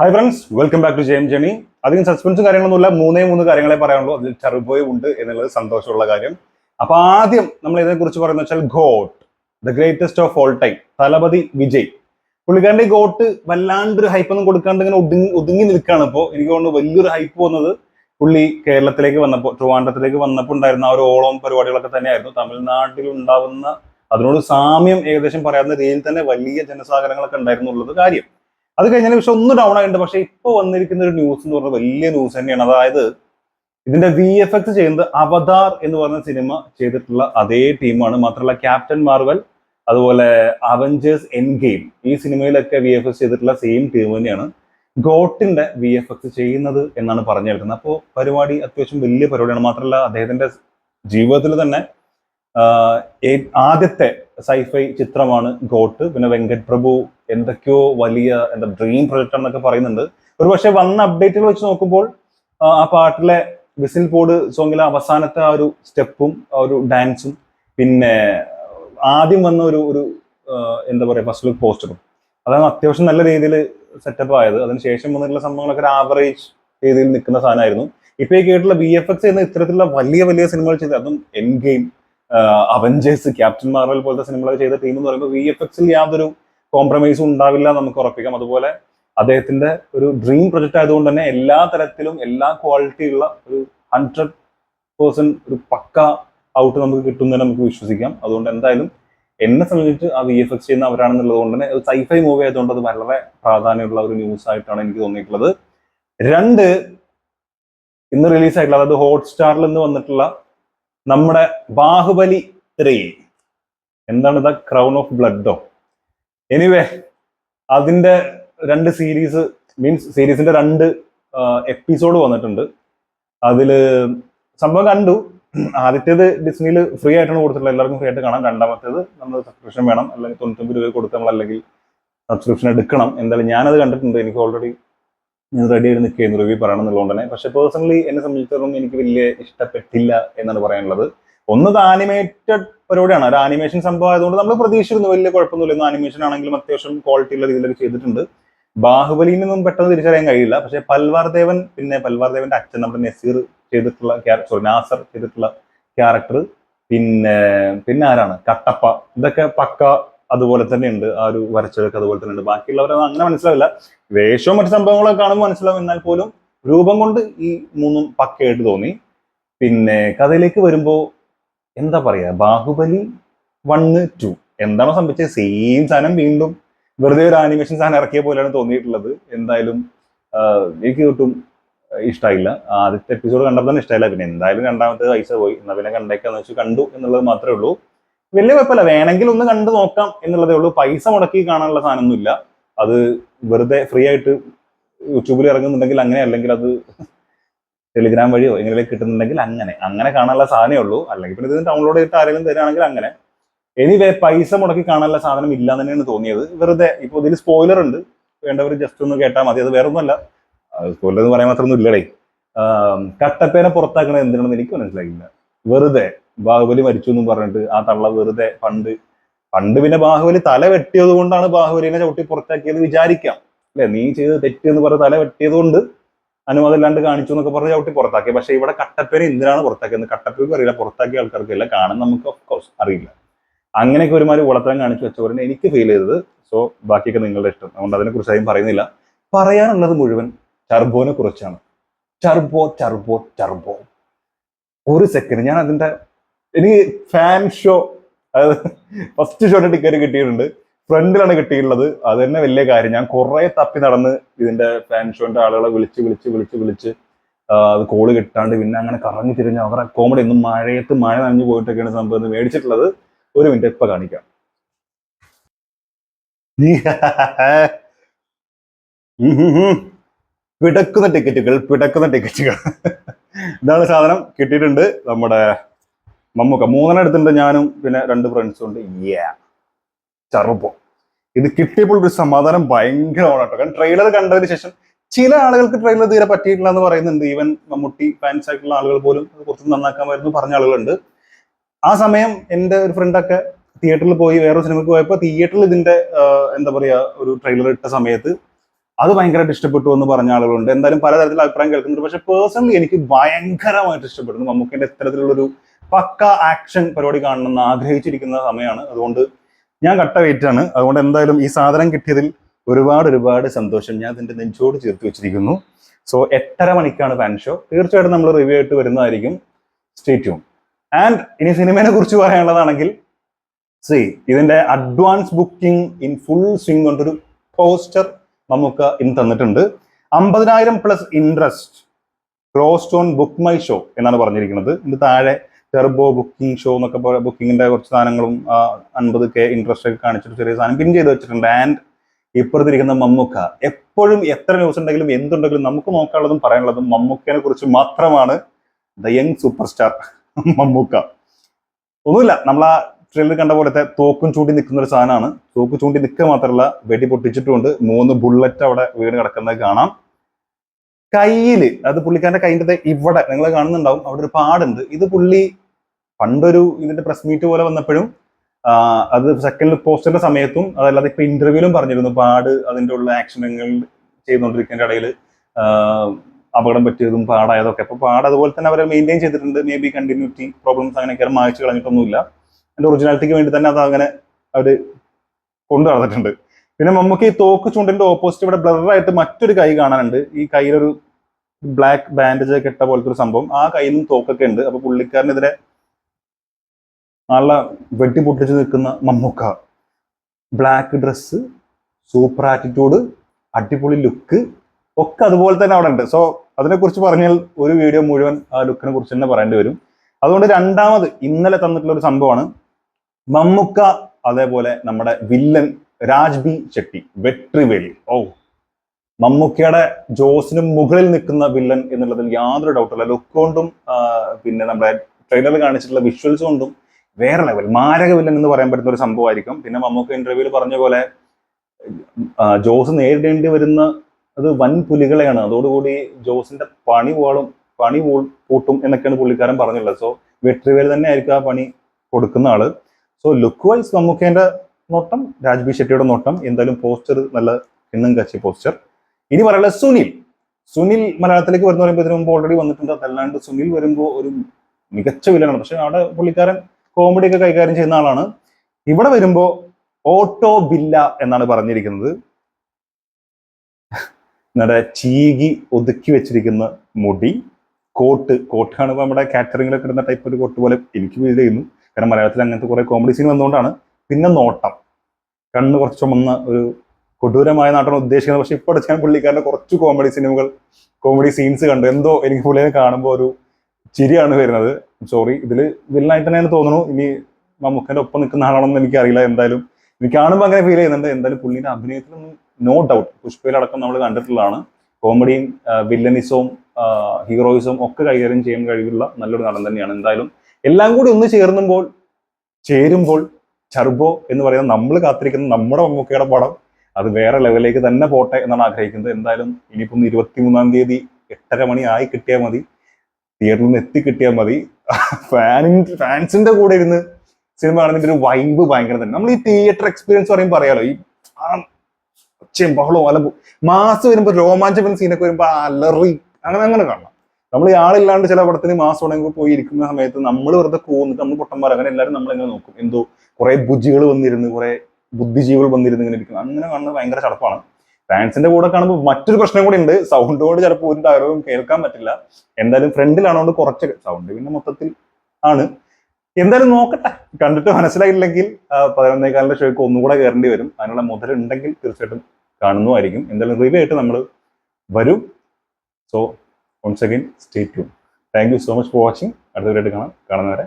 Hi friends welcome back to ജെയിം ജണി അധികം സസ്പെൻസും കാര്യങ്ങളൊന്നുമില്ല. മൂന്നേ മൂന്ന് കാര്യങ്ങളെ പറയാനുള്ളൂ. അതിൽ ചെറുപോയും ഉണ്ട് എന്നുള്ളത് സന്തോഷമുള്ള കാര്യം. അപ്പൊ ആദ്യം നമ്മൾ ഇതിനെക്കുറിച്ച് പറയുന്നത് വെച്ചാൽ GOAT the greatest of all time Thalapathy Vijay. പുള്ളിക്കാരന്റെ ഗോട്ട് വല്ലാണ്ടൊരു ഹൈപ്പ് ഒന്നും കൊടുക്കാണ്ട് ഇങ്ങനെ ഒതുങ്ങി ഒതുങ്ങി നിൽക്കുകയാണ് ഇപ്പോൾ എനിക്ക് തോന്നുന്നു വലിയൊരു ഹൈപ്പ് വന്നത് പുള്ളി കേരളത്തിലേക്ക് വന്നപ്പോൾ ട്രിവാൻഡ്രത്തിലേക്ക് വന്നപ്പോൾ ഉണ്ടായിരുന്ന ആ ഒരു ഓളം പരിപാടികളൊക്കെ തന്നെയായിരുന്നു. തമിഴ്നാട്ടിൽ ഉണ്ടാവുന്ന അതിനോട് സാമ്യം ഏകദേശം പറയാവുന്ന രീതിയിൽ തന്നെ വലിയ ജനസാഗരങ്ങളൊക്കെ ഉണ്ടായിരുന്നുള്ളത് കാര്യം. അത് കഴിഞ്ഞതിന് പക്ഷെ ഒന്ന് ഡൗൺ ആയിട്ടുണ്ട്. പക്ഷെ ഇപ്പൊ വന്നിരിക്കുന്ന ഒരു ന്യൂസ് എന്ന് പറഞ്ഞാൽ വലിയ ന്യൂസ് തന്നെയാണ്. അതായത് ഇതിന്റെ വി എഫ് എക്സ് ചെയ്യുന്നത് അവതാർ എന്ന് പറഞ്ഞ സിനിമ ചെയ്തിട്ടുള്ള അതേ ടീമാണ് മാത്രമല്ല ക്യാപ്റ്റൻ മാർവൽ അതുപോലെ അവഞ്ചേഴ്സ് എൻ ഗെയിം ഈ സിനിമയിലൊക്കെ വി എഫ് എക്സ് ചെയ്തിട്ടുള്ള സെയിം ടീം തന്നെയാണ്. ഗോട്ടിന്റെ വി എഫ് എക്സ് ചെയ്യുന്നത് എന്നാണ് പറഞ്ഞു കേൾക്കുന്നത്. അപ്പോൾ പരിപാടി അത്യാവശ്യം വലിയ പരിപാടിയാണ്. മാത്രമല്ല അദ്ദേഹത്തിന്റെ ജീവിതത്തിൽ തന്നെ ആദ്യത്തെ സൈഫൈ ചിത്രമാണ് ഗോട്ട്. പിന്നെ വെങ്കട് പ്രഭു എന്തൊക്കെയോ വലിയ എന്താ ഡ്രീം പ്രൊജക്റ്റ് എന്നൊക്കെ പറയുന്നുണ്ട്. ഒരു പക്ഷെ വന്ന അപ്ഡേറ്റുകൾ വെച്ച് നോക്കുമ്പോൾ ആ പാട്ടിലെ വിസിൽ പോഡ് സോങ്ങിലെ അവസാനത്തെ ആ ഒരു സ്റ്റെപ്പും ആ ഒരു ഡാൻസും പിന്നെ ആദ്യം വന്ന ഒരു ഒരു എന്താ പറയുക ഫസ്റ്റ് ലുക്ക് പോസ്റ്ററും അതാണ് അത്യാവശ്യം നല്ല രീതിയിൽ സെറ്റപ്പ് ആയത്. അതിനുശേഷം വന്നിട്ടുള്ള സംഭവങ്ങളൊക്കെ ഒരു ആവറേജ് രീതിയിൽ നിൽക്കുന്ന സാധനമായിരുന്നു. ഇപ്പൊ ഈ കേട്ടുള്ള ബി എഫ് എക്സ് എന്ന ഇത്തരത്തിലുള്ള വലിയ വലിയ സിനിമകൾ ചെയ്ത് അതും Endgame Avengers captain Marvel പോലത്തെ സിനിമകൾ ചെയ്ത ടീം എന്ന് പറയുമ്പോൾ വി എഫ് എക്സിൽ യാതൊരു കോംപ്രമൈസും ഉണ്ടാവില്ല നമുക്ക് ഉറപ്പിക്കാം. അതുപോലെ അദ്ദേഹത്തിന്റെ ഒരു ഡ്രീം പ്രൊജക്ട് ആയതുകൊണ്ട് തന്നെ എല്ലാ തരത്തിലും എല്ലാ ക്വാളിറ്റിയുള്ള ഒരു ഹൺഡ്രഡ് പേഴ്സെന്റ് ഒരു പക്ക ഔട്ട് നമുക്ക് കിട്ടുന്നതിന് നമുക്ക് വിശ്വസിക്കാം. അതുകൊണ്ട് എന്തായാലും എന്നെ സംബന്ധിച്ച് ആ വി എഫ് എക്സ് ചെയ്യുന്ന അവരാണെന്നുള്ളത് കൊണ്ട് തന്നെ സൈഫൈ മൂവി ആയതുകൊണ്ട് അത് വളരെ പ്രാധാന്യമുള്ള ഒരു ന്യൂസ് ആയിട്ടാണ് എനിക്ക് തോന്നിയിട്ടുള്ളത്. രണ്ട് ഇന്ന് റിലീസ് ആയിട്ടുള്ള അതായത് ഹോട്ട്സ്റ്റാറിൽ നിന്ന് വന്നിട്ടുള്ള നമ്മുടെ ബാഹുബലി ത്രീ. എന്താണ് ദ ക്രൗൺ ഓഫ് ബ്ലഡോ? എനിവേ അതിന്റെ രണ്ട് സീരീസ് മീൻസ് സീരീസിന്റെ രണ്ട് എപ്പിസോഡ് വന്നിട്ടുണ്ട്. അതിൽ സംഭവം കണ്ടു. ആദ്യത്തേത് ഡിസ്നിയിൽ ഫ്രീ ആയിട്ടാണ് കൊടുത്തിട്ടുള്ളത്. എല്ലാവർക്കും ഫ്രീ ആയിട്ട് കാണാം. രണ്ടാമത്തേത് നമ്മൾ സബ്സ്ക്രിപ്ഷൻ വേണം. അല്ലെങ്കിൽ തൊണ്ണൂറ്റൊമ്പത് രൂപ കൊടുത്ത് നമ്മൾ അല്ലെങ്കിൽ സബ്സ്ക്രിപ്ഷൻ എടുക്കണം. എന്തായാലും ഞാനത് കണ്ടിട്ടുണ്ട്. എനിക്ക് ഓൾറെഡി ഞാൻ റെഡി ആയിട്ട് നിൽക്കുകയായിരുന്നു റിവ്യൂ പറയണം എന്നുള്ളതുകൊണ്ട് തന്നെ. പക്ഷെ പേഴ്സണലി എന്നെ സംബന്ധിച്ചിടത്തോളം എനിക്ക് വലിയ ഇഷ്ടപ്പെട്ടില്ല എന്നാണ് പറയാനുള്ളത്. ഒന്നത് ആനിമേറ്റഡ് പരിപാടിയാണ്. ഒരു ആനിമേഷൻ സംഭവം ആയതുകൊണ്ട് നമ്മൾ പ്രതീക്ഷിച്ചിരുന്നു വലിയ കുഴപ്പമൊന്നുമില്ല. ആനിമേഷൻ ആണെങ്കിലും അത്യാവശ്യം ക്വാളിറ്റി ഉള്ള രീതിയിലൊക്കെ ചെയ്തിട്ടുണ്ട്. ബാഹുബലിയിൽ നിന്നും പെട്ടെന്ന് തിരിച്ചറിയാൻ കഴിയില്ല. പക്ഷെ പൽവാർ ദേവൻ പിന്നെ പൽവാർ ദേവന്റെ അച്ഛൻ നമ്മുടെ നസീർ ചെയ്തിട്ടുള്ള സോറി നാസർ ചെയ്തിട്ടുള്ള ക്യാരക്ടർ പിന്നെ പിന്നെ ആരാണ്? കട്ടപ്പ. ഇതൊക്കെ പക്ക അതുപോലെ തന്നെ ഉണ്ട് ആ ഒരു വരച്ചതൊക്കെ അതുപോലെ തന്നെ ഉണ്ട് അത് അങ്ങനെ മനസ്സിലാവില്ല. വേഷവും മറ്റു സംഭവങ്ങളൊക്കെ കാണുമ്പോൾ മനസ്സിലാവും. എന്നാൽ പോലും രൂപം കൊണ്ട് ഈ മൂന്നും പക്കയായിട്ട് തോന്നി. പിന്നെ കഥയിലേക്ക് വരുമ്പോൾ എന്താ പറയാ? Baahubali one two. എന്താണോ സംഭവിച്ചത്? സെയിം സാധനം വീണ്ടും വെറുതെ ഒരു ആനിമേഷൻ സാധനം ഇറക്കിയ പോലെയാണ് തോന്നിയിട്ടുള്ളത്. എന്തായാലും എനിക്ക് ഒട്ടും ഇഷ്ടമായില്ല ആദ്യത്തെ എപ്പിസോഡ് കണ്ടപ്പോൾ തന്നെ ഇഷ്ടമായില്ല പിന്നെ എന്തായാലും രണ്ടാമത്തെ പൈസ പോയി. എന്നാൽ പിന്നെ കണ്ടേക്കാന്ന് വെച്ച് കണ്ടു എന്നുള്ളത് മാത്രമേ ഉള്ളൂ. വലിയ കുഴപ്പമില്ല. വേണമെങ്കിൽ ഒന്ന് കണ്ടു നോക്കാം എന്നുള്ളതേ ഉള്ളൂ. പൈസ മുടക്കി കാണാനുള്ള സാധനമൊന്നുമില്ല. അത് വെറുതെ ഫ്രീ ആയിട്ട് യൂട്യൂബിൽ ഇറങ്ങുന്നുണ്ടെങ്കിൽ അങ്ങനെ അല്ലെങ്കിൽ അത് ടെലിഗ്രാം വഴിയോ എങ്ങനെയൊക്കെ കിട്ടുന്നുണ്ടെങ്കിൽ അങ്ങനെ. അങ്ങനെ കാണാനുള്ള സാധനമേ ഉള്ളൂ. അല്ലെങ്കിൽ പിന്നെ ഇത് ഡൗൺലോഡ് ചെയ്തിട്ട് ആരെങ്കിലും തരാണെങ്കിൽ അങ്ങനെ. എനിവേ പൈസ മുടക്കി കാണാനുള്ള സാധനം ഇല്ല തന്നെയാണ് തോന്നിയത്. വെറുതെ ഇപ്പോൾ ഇതിൽ സ്പോയിലർ ഉണ്ട്. വേണ്ടവർ ജസ്റ്റ് ഒന്ന് കേട്ടാൽ മതി. അത് വേറെ ഒന്നുമല്ല സ്പോയിലർ എന്ന് പറയാൻ മാത്രമൊന്നും ഇല്ലടേ കട്ടപ്പേനെ പുറത്താക്കണത് എന്തിനാണെന്ന് എനിക്ക് മനസ്സിലായില്ല. വെറുതെ. ബാഹുബലി മരിച്ചു എന്നും പറഞ്ഞിട്ട് ആ തള്ള വെറുതെ പണ്ട് പണ്ട് പിന്നെ ബാഹുബലി തല വെട്ടിയത് കൊണ്ടാണ് ബാഹുബലിനെ ചവിട്ടി പുറത്താക്കിയത് വിചാരിക്കാം. അല്ലെ? നീ ചെയ്ത് തെറ്റ് എന്ന് പറഞ്ഞ് തല വെട്ടിയത് കൊണ്ട് അനുവാദമില്ലാണ്ട് കാണിച്ചു എന്നൊക്കെ പറഞ്ഞ് ചവിട്ടി പുറത്താക്കി. പക്ഷെ ഇവിടെ കട്ടപ്പേനെ എന്തിനാണ് പുറത്താക്കിയത്. കട്ടപ്പേക്ക് അറിയില്ല. പുറത്താക്കിയ ആൾക്കാർക്കില്ല. കാണാൻ നമുക്ക് ഓഫ് കോഴ്സ് അറിയില്ല. അങ്ങനെയൊക്കെ ഒരുമാതിരി ഉളത്തരം കാണിച്ചു വെച്ചവരെ എനിക്ക് ഫീൽ ചെയ്തത്. സോ ബാക്കിയൊക്കെ നിങ്ങളുടെ ഇഷ്ടം. അതുകൊണ്ട് അതിനെ കുറിച്ച് ആരും പറയുന്നില്ല. പറയാനുള്ളത് മുഴുവൻ ടർബോനെ കുറിച്ചാണ്. ടർബോ ടർബോ ടർബോ ഒരു സെക്കൻഡ് ഞാൻ അതിന്റെ എനിക്ക് ഫാൻ ഷോ അതായത് ഫസ്റ്റ് ഷോയുടെ ടിക്കറ്റ് കിട്ടിയിട്ടുണ്ട്. ഫ്രണ്ടിലാണ് കിട്ടിയിട്ടുള്ളത്. അത് തന്നെ വലിയ കാര്യം. ഞാൻ കുറെ തപ്പി നടന്ന് ഇതിന്റെ ഫാൻ ഷോന്റെ ആളുകളെ വിളിച്ച് വിളിച്ച് വിളിച്ച് വിളിച്ച് അത് കോൾ കിട്ടാണ്ട് പിന്നെ അങ്ങനെ കറങ്ങി തിരിഞ്ഞ് അവരുടെ കോമഡി ഒന്നും മഴയത്ത് മഴ നനഞ്ഞു പോയിട്ടൊക്കെയാണ് സംഭവം മേടിച്ചിട്ടുള്ളത്. ഒരു മിനിറ്റ് ഇപ്പൊ കാണിക്കാം. പിടക്കുന്ന ടിക്കറ്റുകൾ പിടക്കുന്ന ടിക്കറ്റുകൾ ഇതാണ് സാധനം കിട്ടിയിട്ടുണ്ട് നമ്മുടെ മമ്മൂക്ക. മൂന്നെണ്ണം എടുത്തിട്ടുണ്ട് ഞാനും പിന്നെ രണ്ട് ഫ്രണ്ട്സും ഉണ്ട്. യാ ചെറുപ്പം. ഇത് കിട്ടിയപ്പോൾ ഒരു സമാധാനം ഭയങ്കരമാണ് കേട്ടോ. കാരണം ട്രെയിലർ കണ്ടതിന് ശേഷം ചില ആളുകൾക്ക് ട്രെയിലർ തീരെ പറ്റിയിട്ടില്ല എന്ന് പറയുന്നുണ്ട്. ഈവൻ മമ്മൂട്ടി ഫാൻസ് ആയിട്ടുള്ള ആളുകൾ പോലും അത് കുറച്ച് വരുന്നു പറഞ്ഞ ആളുകളുണ്ട്. ആ സമയം എന്റെ ഒരു ഫ്രണ്ടൊക്കെ തിയേറ്ററിൽ പോയി വേറൊരു സിനിമയ്ക്ക് പോയപ്പോൾ തിയേറ്ററിൽ ഇതിന്റെ എന്താ പറയാ ഒരു ട്രെയിലർ ഇട്ട സമയത്ത് അത് ഭയങ്കരമായിട്ട് ഇഷ്ടപ്പെട്ടു എന്ന് പറഞ്ഞ ആളുകളുണ്ട്. എന്തായാലും പലതരത്തിലുള്ള അഭിപ്രായം കേൾക്കുന്നുണ്ട്. പക്ഷെ പേഴ്സണലി എനിക്ക് ഭയങ്കരമായിട്ട് ഇഷ്ടപ്പെടുന്നു മമ്മൂക്കിന്റെ ഇത്തരത്തിലുള്ളൊരു പക്ക ആക്ഷൻ പരിപാടി കാണണമെന്ന് ആഗ്രഹിച്ചിരിക്കുന്ന സമയമാണ്. അതുകൊണ്ട് ഞാൻ കട്ട വെയിറ്റ് ആണ്. അതുകൊണ്ട് എന്തായാലും ഈ സാധനം കിട്ടിയതിൽ ഒരുപാട് ഒരുപാട് സന്തോഷം. ഞാൻ അതിന്റെ നെഞ്ചോട് ചേർത്ത് വെച്ചിരിക്കുന്നു. സോ എട്ടര മണിക്കാണ് ഫാൻ ഷോ തീർച്ചയായിട്ടും നമ്മൾ റിവ്യൂ ആയിട്ട് വരുന്നതായിരിക്കും. സ്റ്റേറ്റ്യൂൺ ആൻഡ് ഇനി സിനിമയെ കുറിച്ച് പറയാനുള്ളതാണെങ്കിൽ സി ഇതിന്റെ advance booking in full swing കൊണ്ടൊരു പോസ്റ്റർ നമുക്ക് ഇന്ന് തന്നിട്ടുണ്ട്. അമ്പതിനായിരം plus interest cross on BookMyShow എന്നാണ് പറഞ്ഞിരിക്കുന്നത്. ഇതിന് താഴെ ടെർബോ ബുക്കിംഗ് ഷോ എന്നൊക്കെ പോലെ ബുക്കിങ്ങിന്റെ കുറച്ച് സാധനങ്ങളും അൻപത് കെ ഇൻട്രസ്റ്റ് ഒക്കെ കാണിച്ചിട്ട് ചെറിയ സാധനം പിൻ ചെയ്ത് വെച്ചിട്ടുണ്ട്. ആൻഡ് ഇപ്പുറത്തിരിക്കുന്ന മമ്മൂക്ക. എപ്പോഴും എത്ര ന്യൂസ് ഉണ്ടെങ്കിലും എന്തുണ്ടെങ്കിലും നമുക്ക് നോക്കാനുള്ളതും പറയാനുള്ളതും മമ്മൂക്കനെ കുറിച്ച് മാത്രമാണ് the young super star Mammukka. ഒന്നുമില്ല. നമ്മൾ ആ ട്രെയിലർ കണ്ട പോലത്തെ തോക്കും ചൂണ്ടി നിൽക്കുന്ന ഒരു സാധനമാണ്. തോക്ക് ചൂണ്ടി നിൽക്കുക മാത്രമല്ല വെടി പൊട്ടിച്ചിട്ടുമുണ്ട് മൂന്ന് ബുള്ളറ്റ് അവിടെ വീട് കിടക്കുന്നത് കാണാം. കയ്യിൽ അത് പുള്ളിക്കാരന്റെ കൈന്റെ ഇവിടെ നിങ്ങൾ കാണുന്നുണ്ടാവും. അവിടെ ഒരു പാടുണ്ട്. ഇത് പുള്ളി പണ്ടൊരു ഇതിന്റെ പ്രസ് മീറ്റ് പോലെ വന്നപ്പോഴും അത് സെക്കൻഡ് പോസ്റ്ററിന്റെ സമയത്തും അതല്ലാതെ ഇപ്പൊ ഇന്റർവ്യൂലും പറഞ്ഞിരുന്നു പാട് അതിന്റെ ഉള്ള ആക്ഷനുകൾ ചെയ്തുകൊണ്ടിരിക്കുന്നതിന്റെ ഇടയിൽ അപകടം പറ്റിയതും പാടായതൊക്കെ. അപ്പൊ പാട് അതുപോലെ തന്നെ അവരെ മെയിന്റെയിൻ ചെയ്തിട്ടുണ്ട്. മേ ബി കണ്ടിന്യൂറ്റി പ്രോബ്ലംസ് അങ്ങനെയൊക്കെ മായ്ച്ചു കളഞ്ഞിട്ടൊന്നുമില്ല. അതിന്റെ ഒറിജിനാലിറ്റിക്ക് വേണ്ടി തന്നെ അത് അങ്ങനെ അവർ കൊണ്ടു നടന്നിട്ടുണ്ട്. പിന്നെ നമുക്ക് ഈ തോക്ക് ചൂണ്ടിന്റെ ഓപ്പോസിറ്റ് ഇവിടെ ബ്ലറായിട്ട് മറ്റൊരു കൈ കാണാനുണ്ട്. ഈ കയ്യിലൊരു ബ്ലാക്ക് ബാൻഡേജ് ഒക്കെ ഇട്ട പോലത്തെ ഒരു സംഭവം. ആ നിന്നും തോക്കൊക്കെ ഉണ്ട്. അപ്പൊ പുള്ളിക്കാരനെതിരെ നല്ല വെട്ടി പൊട്ടിച്ച് നിൽക്കുന്ന Mammukka. Black dress super attitude അടിപൊളി ലുക്ക് ഒക്കെ അതുപോലെ തന്നെ അവിടെ ഉണ്ട്. സോ അതിനെക്കുറിച്ച് പറഞ്ഞാൽ ഒരു വീഡിയോ മുഴുവൻ ആ ലുക്കിനെ കുറിച്ച് തന്നെ പറയേണ്ടി വരും. അതുകൊണ്ട് രണ്ടാമത് ഇന്നലെ തന്നിട്ടുള്ള ഒരു സംഭവമാണ് മമ്മുക്ക അതേപോലെ നമ്മുടെ വില്ലൻ രാജ് ബി ചെട്ടി വെട്രിവേലി. ഓ മമ്മുക്കയുടെ ജോസിന് മുകളിൽ നിൽക്കുന്ന വില്ലൻ എന്നുള്ളതിൽ യാതൊരു ഡൗട്ടില്ല ലുക്ക് കൊണ്ടും പിന്നെ നമ്മുടെ ട്രെയിലറിൽ കാണിച്ചിട്ടുള്ള വിഷ്വൽസ് കൊണ്ടും വേറെ ലെവൽ മാരക വില്ലൻ എന്ന് പറയാൻ പറ്റുന്ന ഒരു സംഭവമായിരിക്കും. പിന്നെ മമ്മൂക്ക ഇന്റർവ്യൂവിൽ പറഞ്ഞ പോലെ ജോസ് നേരിടേണ്ടി വരുന്ന അത് വൻ പുലികളെയാണ്. അതോടുകൂടി ജോസിന്റെ പണി പോളും പണി പോ- പൂട്ടും എന്നൊക്കെയാണ് പുള്ളിക്കാരൻ പറഞ്ഞുള്ളത്. സോ വെട്രിവേൽ തന്നെ ആയിരിക്കും ആ പണി കൊടുക്കുന്ന ആൾ. സോ ലുക്ക് വൈസ് മമ്മൂക്കേന്റെ നോട്ടം രാജ്ബി ഷെട്ടിയുടെ നോട്ടം എന്തായാലും പോസ്റ്റർ നല്ല എണ്ണം കച്ചി പോസ്റ്റർ ഇനി പറയാനുള്ളത് സുനിൽ. സുനിൽ മലയാളത്തിലേക്ക് വരുന്ന പറയുമ്പോൾ ഇതിനു മുമ്പ് ഓൾറെഡി വന്നിട്ടുണ്ട്. അതല്ലാണ്ട് സുനിൽ വരുമ്പോൾ ഒരു മികച്ച വില്ലനാണ് പക്ഷെ അവിടെ പുള്ളിക്കാരൻ കോമഡി ഒക്കെ കൈകാര്യം ചെയ്യുന്ന ആളാണ്. ഇവിടെ വരുമ്പോ ഓട്ടോ ബില്ല എന്നാണ് പറഞ്ഞിരിക്കുന്നത്. നമ്മുടെ ചീകി ഒതുക്കി വെച്ചിരിക്കുന്ന മുടി കോട്ട് കോട്ടാണ് ഇപ്പൊ നമ്മുടെ കാറ്ററിങ്ങിലൊക്കെ ഇടുന്ന ടൈപ്പ് ഒരു കോട്ട് പോലെ എനിക്ക് ഫീൽ ചെയ്യുന്നു. കാരണം മലയാളത്തിൽ അങ്ങനത്തെ കുറെ കോമഡി സീൻ വന്നുകൊണ്ടാണ് പിന്നെ നോട്ടം. കണ്ണ് കുറച്ച് ചുമന്ന ഒരു കൊടൂരമായ നാട്ടാണ് ഉദ്ദേശിക്കുന്നത്. പക്ഷെ ഇപ്പോൾ ഞാൻ പുള്ളിക്കാരന്റെ കുറച്ച് കോമഡി സിനിമകൾ കോമഡി സീൻസ് കണ്ടു. എന്തോ എനിക്ക് പുള്ളിയെ കാണുമ്പോൾ ഒരു ചിരിയാണ് വരുന്നത്. സോറി ഇതിൽ വില്ലനായിട്ട് തന്നെയാണ് തോന്നുന്നു. ഇനി മമ്മൂക്കന്റെ ഒപ്പം നിൽക്കുന്ന ആളാണെന്ന് എനിക്കറിയില്ല എന്തായാലും. എനിക്ക് കാണുമ്പോൾ അങ്ങനെ ഫീൽ ചെയ്യുന്നുണ്ട്. എന്തായാലും പുള്ളിന്റെ അഭിനയത്തിലൊന്നും നോ ഡൗട്ട് പുഷ്പയിലടക്കം നമ്മൾ കണ്ടിട്ടുള്ളതാണ്. കോമഡിയും വില്ലനിസവും ഹീറോയിസവും ഒക്കെ കൈകാര്യം ചെയ്യാൻ കഴിവുള്ള നല്ലൊരു നടൻ തന്നെയാണ്. എന്തായാലും എല്ലാം കൂടി ഒന്ന് ചേർന്നുമ്പോൾ ചേരുമ്പോൾ ചർബോ എന്ന് പറയുന്ന നമ്മൾ കാത്തിരിക്കുന്ന നമ്മുടെ മമ്മൂക്കയുടെ പടം അത് വേറെ ലെവലിലേക്ക് തന്നെ പോട്ടെ എന്നാണ് ആഗ്രഹിക്കുന്നത്. എന്തായാലും ഇനിയിപ്പം ഇരുപത്തി മൂന്നാം തീയതി എട്ടര മണി ആയി കിട്ടിയാൽ മതി. തിയേറ്ററിൽ നിന്ന് എത്തിക്കിട്ടിയാൽ മതി. ഫാനി ഫാൻസിന്റെ കൂടെ ഇരുന്ന് സിനിമ കാണുന്നതിന്റെ ഒരു വൈബ് ഭയങ്കര തന്നെ. നമ്മൾ ഈ തിയേറ്റർ എക്സ്പീരിയൻസ് പറയുമ്പോൾ പറയാലോ ഈ ഒച്ചയും ബഹളവും അല്ല മാസ് വരുമ്പോൾ രോമാഞ്ചപൻ സീനൊക്കെ വരുമ്പോൾ അലറി. അങ്ങനെ അങ്ങനെ കാണണം. നമ്മൾ ഈ ആളില്ലാണ്ട് ചില പടത്തിന് മാസം ഉണ്ടെങ്കിൽ പോയി ഇരിക്കുന്ന സമയത്ത് നമ്മൾ വെറുതെ പോകുന്നിട്ട് നമ്മൾ പൊട്ടന്മാർ അങ്ങനെ എല്ലാവരും നമ്മളിങ്ങനെ നോക്കും. എന്തോ കുറെ ബുജികൾ വന്നിരുന്ന് കുറെ ബുദ്ധിജീവികൾ വന്നിരുന്ന് ഇങ്ങനെ ഇരിക്കുന്നു. അങ്ങനെ കാണുന്നത് ഭയങ്കര ചടപ്പാണ്. ഫാൻസിന്റെ കൂടെ കാണുമ്പോൾ മറ്റൊരു പ്രശ്നം കൂടി ഉണ്ട്. സൗണ്ട് കൊണ്ട് ചിലപ്പോൾ ഒരു ഡയലോഗും കേൾക്കാൻ പറ്റില്ല. എന്തായാലും ഫ്രണ്ടിലാണോണ്ട് കുറച്ച് സൗണ്ട് പിന്നെ മൊത്തത്തിൽ ആണ്. എന്തായാലും നോക്കട്ടെ. കണ്ടിട്ട് മനസ്സിലായില്ലെങ്കിൽ പതിനൊന്നേ കാലിന്റെ ഷോയ്ക്ക് ഒന്നുകൂടെ കയറേണ്ടി വരും. അതിനുള്ള മുതലുണ്ടെങ്കിൽ തീർച്ചയായിട്ടും കാണുന്നതായിരിക്കും. എന്തായാലും റിവ്യൂ ആയിട്ട് നമ്മൾ വരും. So once again stay tune thank you so much for watching അടുത്തവരായിട്ട് കാണാം. കാണുന്നവരെ